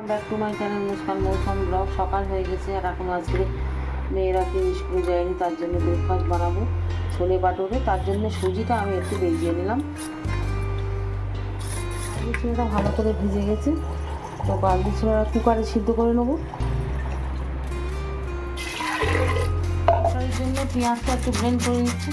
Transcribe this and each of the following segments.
Welcome back to my channel Muskan Mousum blog সকাল হয়ে গেছে, আর এখন আজকে মেয়েরা কেউ স্কুলে যায়নি, তার জন্য ব্রেকফাস্ট বানাবো। ছোলে বাটোরে, তার জন্য সুজিটা আমি একটু বেজিয়ে নিলাম। ছোলাটা ভালো করে ভিজে গেছে। তো বালদি ছোলা কুকারে সিদ্ধ করে নেব। জন্য পেঁয়াজটা একটু ব্লেন্ড করে নিচ্ছি।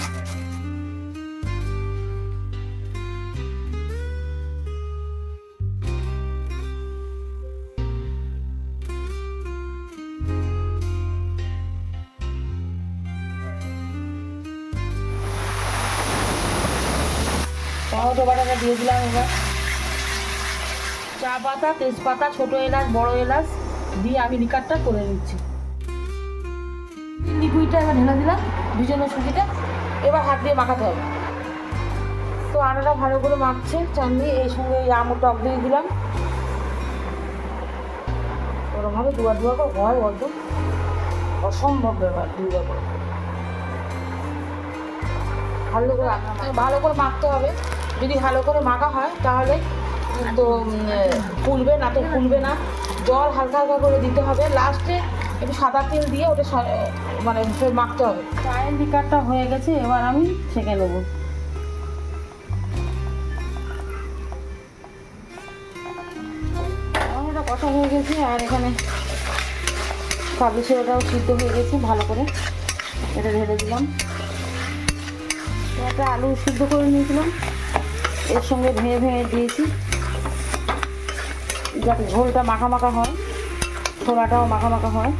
টমেটো বাটাটা দিয়ে দিলাম এবার। চা পাতা, তেজপাতা, ছোটো এলাচ, বড় এলাচ দিয়ে আমি লিকারটা করে নিচ্ছি। লিকুইডটা এবার ঢেলে দিলাম ভিজানো সুজিটা এবার হাত দিয়ে মাখাতে হবে। তো আনাটা ভালো করে মাখছে, চাননি এই সঙ্গে এই আমও টক দিয়ে দিলাম। ওরমভাবে দুবার দুবার করে হয় বলতো। অসম্ভব ব্যাপার দুবার করে ভালো করে ভালো করে মাখতে হবে। যদি ভালো করে মাখা হয়, তাহলে তো ফুলবে না তো ফুলবে না। জল হালকা হালকা করে দিতে হবে। লাস্টে একটু সাদা তেল দিয়ে ওটা মানে মাখতে হবে। চায়ের লিকারটা হয়ে গেছে, এবার আমি ছেঁকে নেব। কষা হয়ে গেছে, আর এখানে কাবলি সিদ্ধ হয়ে গেছে, ভালো করে এটা ঢেলে দিলাম। একটা আলু সিদ্ধ করে নিয়েছিলাম। এর সঙ্গে ভেঙে ভেঙে দিয়েছি। যাতে ঝোলটা মাখা মাখা হয়, ছোলাটাও মাখা মাখা হয়।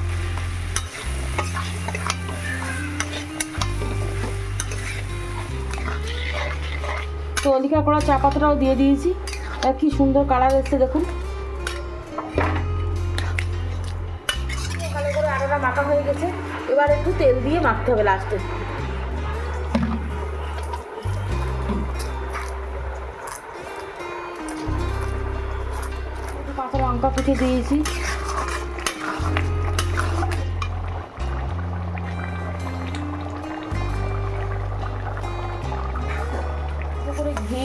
তো অলিকা করা চা পাতাটাও দিয়ে দিয়েছি। কি সুন্দর কালার এসছে দেখুন। করে আটাটা মাখা হয়ে গেছে। এবার একটু তেল দিয়ে মাখতে হবে লাস্টে। কাঁচা লঙ্কা কুচি দিয়েছি। করে ঘি,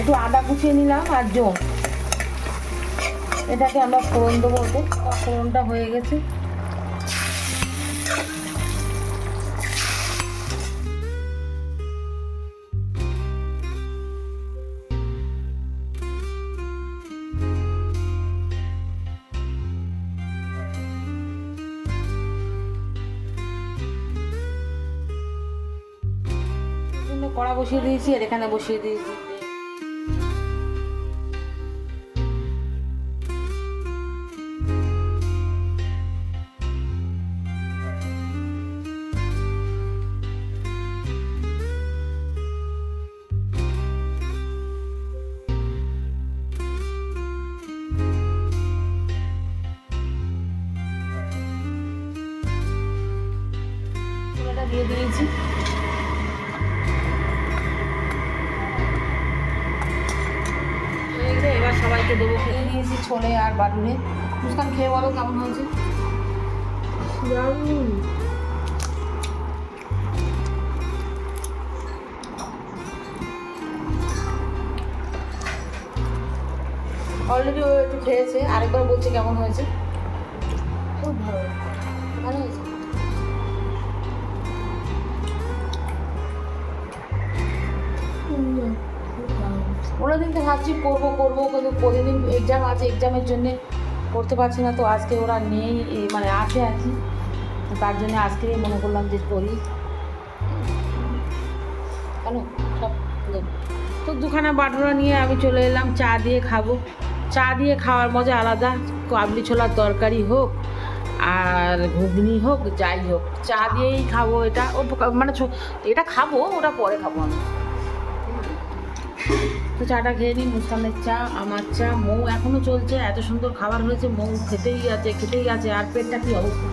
একটু আদা কুচিয়ে নিলাম আর জোম এটাকে আমরা ফোড়ন দেবো ওতে। ফোড়নটা হয়ে গেছে। কড়া বসিয়ে দিয়েছি আর এখানে বসিয়ে দিয়েছি। দিয়ে দিয়েছি। সবাইকে দেবো। খেতে দিয়েছি ছোলে আর বাটুরে মুসকান খেয়ে বলো কেমন হয়েছে? অলরেডি ও একটু খেয়েছে। আরেকবার বলছি কেমন হয়েছে? খুব ভালো। পনেরো দিন তো ভাবছি করব করব, কিন্তু প্রতিদিন এক্সাম আছে এক্সামের জন্য করতে পারছি না, তো আজকে ওরা নেই মানে আছে আর কি। তার জন্য আজকেই মনে করলাম যে করি। কেন? সব তো দুখানা বাটুরা নিয়ে আমি চলে এলাম, চা দিয়ে খাব। চা দিয়ে খাওয়ার মজা আলাদা, কাবলি ছোলার তরকারি হোক আর ঘুগনি হোক, যাই হোক, চা দিয়েই খাব এটা। ও মানে এটা খাব, ওটা পরে খাব আমি। তো চাটা খেয়ে নিই মুসকানের চা, আমার চা, মৌ এখনও চলছে, এত সুন্দর খাবার হয়েছে, মৌ খেতেই আছে খেতেই আছে, আর পেটটা কি অবস্থা?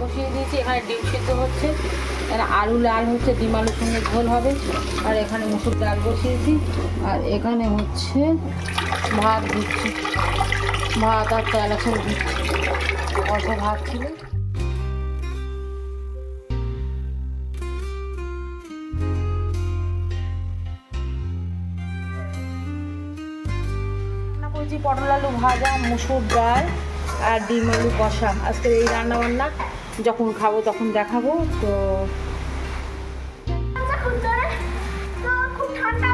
বসিয়ে দিয়েছি, এখানে ডিম সিদ্ধ হচ্ছে আলু লাল হচ্ছে, ডিম আলুর সঙ্গে ঝোল হবে, আর এখানে মুসুর ডাল বসিয়েছি, আর এখানে হচ্ছে ভাত দিচ্ছি, ভাত আর চাল একসাথে দিচ্ছি, অল্প ভাত ছিল। করেছি পটল আলু ভাজা, মুসুর ডাল আর ডিম আলু কষা। আজকে এই রান্নাবান্না, যখন খাব তখন দেখাবো, তো এখন ধরে তো খুব ঠান্ডা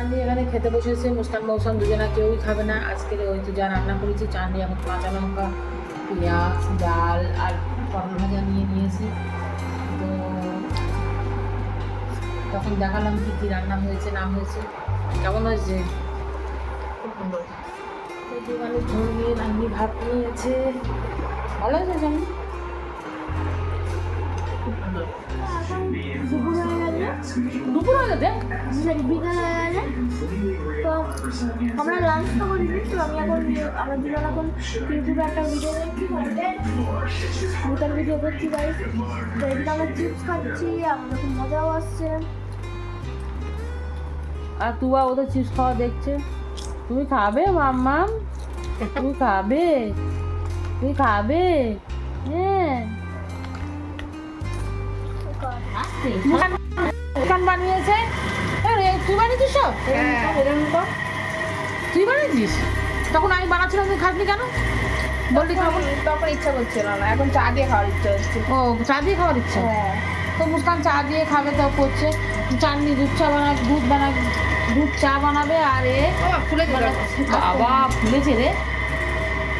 চাঁদি এখানে খেতে বসেছে মুস্কান মৌসুম দুজনা কেউই খাবে না। আজকে ওই তো যা রান্না করেছি চাঁদি এখন কাঁচা লঙ্কা পেঁয়াজ ডাল আর পটল ভাজা নিয়ে নিয়েছি। তো তখন দেখালাম কি কি রান্না হয়েছে না হয়েছে। কেমন হয়েছে? খুব সুন্দর। মানে ঝোল নিয়ে রান্নি ভাত নিয়েছে। ভালো হয়েছে জানি? খুব সুন্দর। দুপুর গেলে দুপুর গেছে সরি বিকাল তো আমরা লাঞ্চ তো আমি এখন আমরা দুজন এখন ইউটিউবে একটা ভিডিও দেখছি ভিডিও করছি গাই তো এদিকে আমরা চিপস খাচ্ছি আমাদের খুব মজাও আসছে। আর তুয়া ওদের চিপস খাওয়া দেখছে। তুমি খাবে মাম্মাম তুমি খাবে? তুমি খাবে? হ্যাঁ। দোকান বানিয়েছে। আরে, তুই বানিয়েছিস সব? এরকম তুই বানিয়েছিস? তখন আমি বানাচ্ছিলাম তুই খাসনি কেন? বললি খাব। তখন ইচ্ছা করছিল না এখন চা দিয়ে খাওয়ার ইচ্ছা হচ্ছে ও চা দিয়ে খাওয়ার ইচ্ছা? হ্যাঁ। তো মুস্কান চা দিয়ে খাবে তো করছে। চাটনি দুধ চা বানাবে দুধ বানাবে দুধ চা বানাবে আর এ ফুলে বাবা ফুলেছে রে।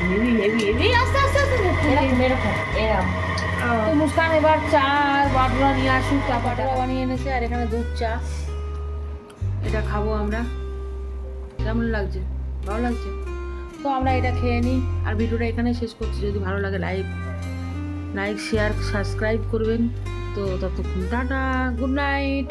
হেভি হেভি হেভি আস্তে আস্তে আস্তে এরকম এরকম। এরকম। তো মুস্কান, এবার চা আর বাটুরা নিয়ে আসুক, চা বাটুরা বানিয়ে এনেছে, আর এখানে দুধ, চা। এটা খাব আমরা। কেমন লাগছে? ভালো লাগছে? তো আমরা এটা খেয়ে নিই, আর ভিডিওটা এখানে শেষ করছি। যদি ভালো লাগে, লাইক লাইক, শেয়ার, সাবস্ক্রাইব করবেন। তো ততক্ষণ, টাটা, গুড নাইট।